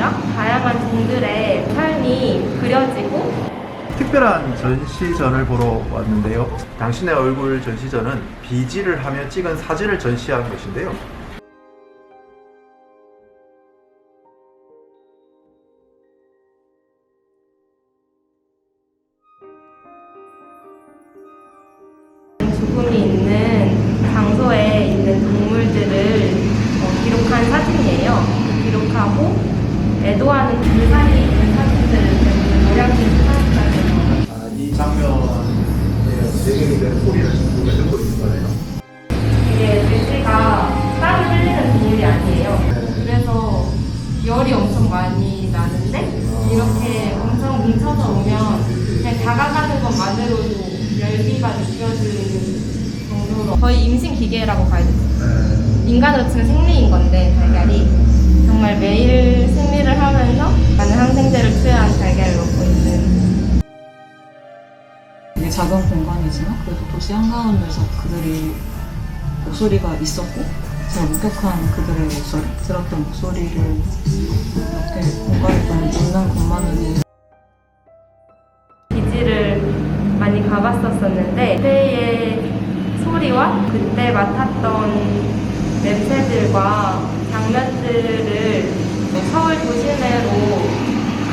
아니라 다양한 종들의 삶이 그려지고 특별한 전시전을 보러 왔는데요. 당신의 얼굴 전시전은 비지를 하며 찍은 사진을 전시한 것인데요. 죽음이 있는 장소에 있는 동물들을 어, 기록한 사진이에요. 기록하고 애도하는 그 사이에 있는 사진들을 대부분 모양진 수사까지 아, 이 장면에 내경이된 소리를 우리가 듣고 있는 거네요. 이게 돼지가 땀을 흘리는 동물이 아니에요. 그래서 열이 엄청 많이 나는데 이렇게 엄청 뭉쳐서 오면 그냥 다가가는 것만으로도 열기가 느껴지는 정도로 거의 임신 기계라고 봐야 돼요. 인간으로 치면 생리인 건데 달걀이 정말 매일 생리를 하면서 많은 항생제를 투여한 달걀을 먹고 있는 되게 작은 공간이지만 그래도 도시 한가운데서 그들이 목소리가 있었고 제가 목격한 그들의 목소리, 들었던 목소리를 이렇게 공간에 좀 묻는 것만으로 기지를 많이 가봤었었는데 그때의 소리와 그때 맡았던 냄새들과 장면들을 서울 도시내로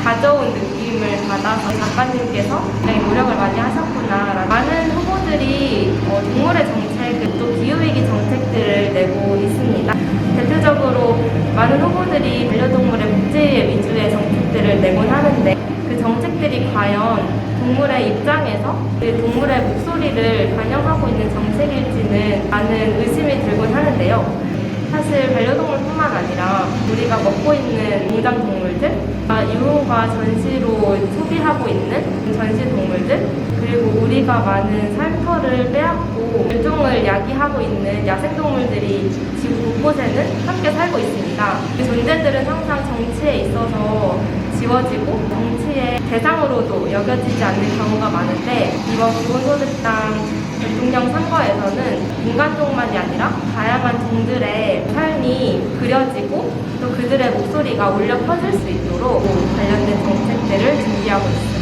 가져온 느낌을 받아서 작가님께서 굉장히 노력을 많이 하셨구나. 많은 후보들이 어, 동물의 정책, 또 기후위기 정책들을 내고 있습니다. 대표적으로 많은 후보들이 반려동물의 복지 위주의 정책들을 내곤 하는데 그 정책들이 과연 동물의 입장에서 그 동물의 목소리를 반영하고 있는 정책일지는 많은 의심이 들곤 하는데요. 사실 반려동물뿐만 아니라 우리가 먹고 있는 공장 동물들, 아, 유호가 전시로 소비하고 있는 전시 동물들, 그리고 우리가 많은 삶터를 빼앗고 멸종을 야기하고 있는 야생동물들이 지구 곳곳에는 함께 살고 있습니다. 이 존재들은 항상 정치에 있어서 지워지고 정치의 대상으로도 여겨지지 않는 경우가 많은데 이번 기본소득당 대통령 선거에서는 인간종만이 아니라 다양한 종들의 삶이 그려지고 또 그들의 목소리가 울려 퍼질 수 있도록 관련된 정책들을 준비하고 있습니다.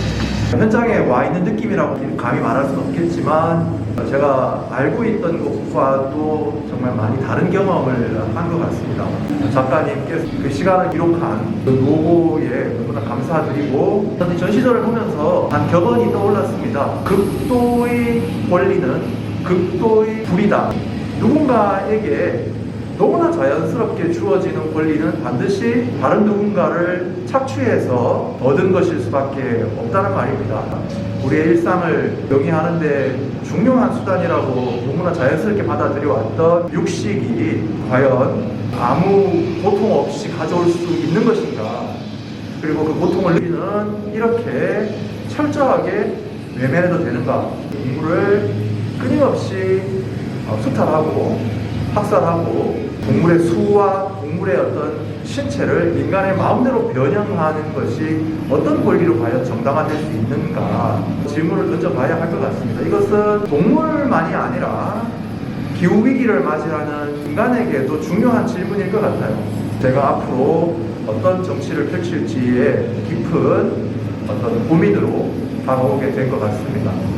현장에 와 있는 느낌이라고 감히 말할 수는 없겠지만 제가 알고 있던 것과도 정말 많이 다른 경험을 한 것 같습니다. 작가님께서 그 시간을 기록한 그 노고에 너무나 감사드리고 저는 이 전시전을 보면서 한 격언이 떠올랐습니다. 극도의 권리는 극도의 불이다. 누군가에게 너무나 자연스럽게 주어지는 권리는 반드시 다른 누군가를 착취해서 얻은 것일 수밖에 없다는 말입니다. 우리의 일상을 영위하는데 중요한 수단이라고 너무나 자연스럽게 받아들여 왔던 육식이 과연 아무 고통 없이 가져올 수 있는 것인가? 그리고 그 고통을 우리는 이렇게 철저하게 외면해도 되는가? 동물을 끊임없이 어, 수탈하고 학살하고 동물의 수와 동물의 어떤 신체를 인간의 마음대로 변형하는 것이 어떤 권리로 과연 정당화될 수 있는가 질문을 던져봐야 할 것 같습니다. 이것은 동물만이 아니라 기후위기를 맞이하는 인간에게도 중요한 질문일 것 같아요. 제가 앞으로 어떤 정치를 펼칠지에 깊은 어떤 고민으로 다가오게 된 것 같습니다.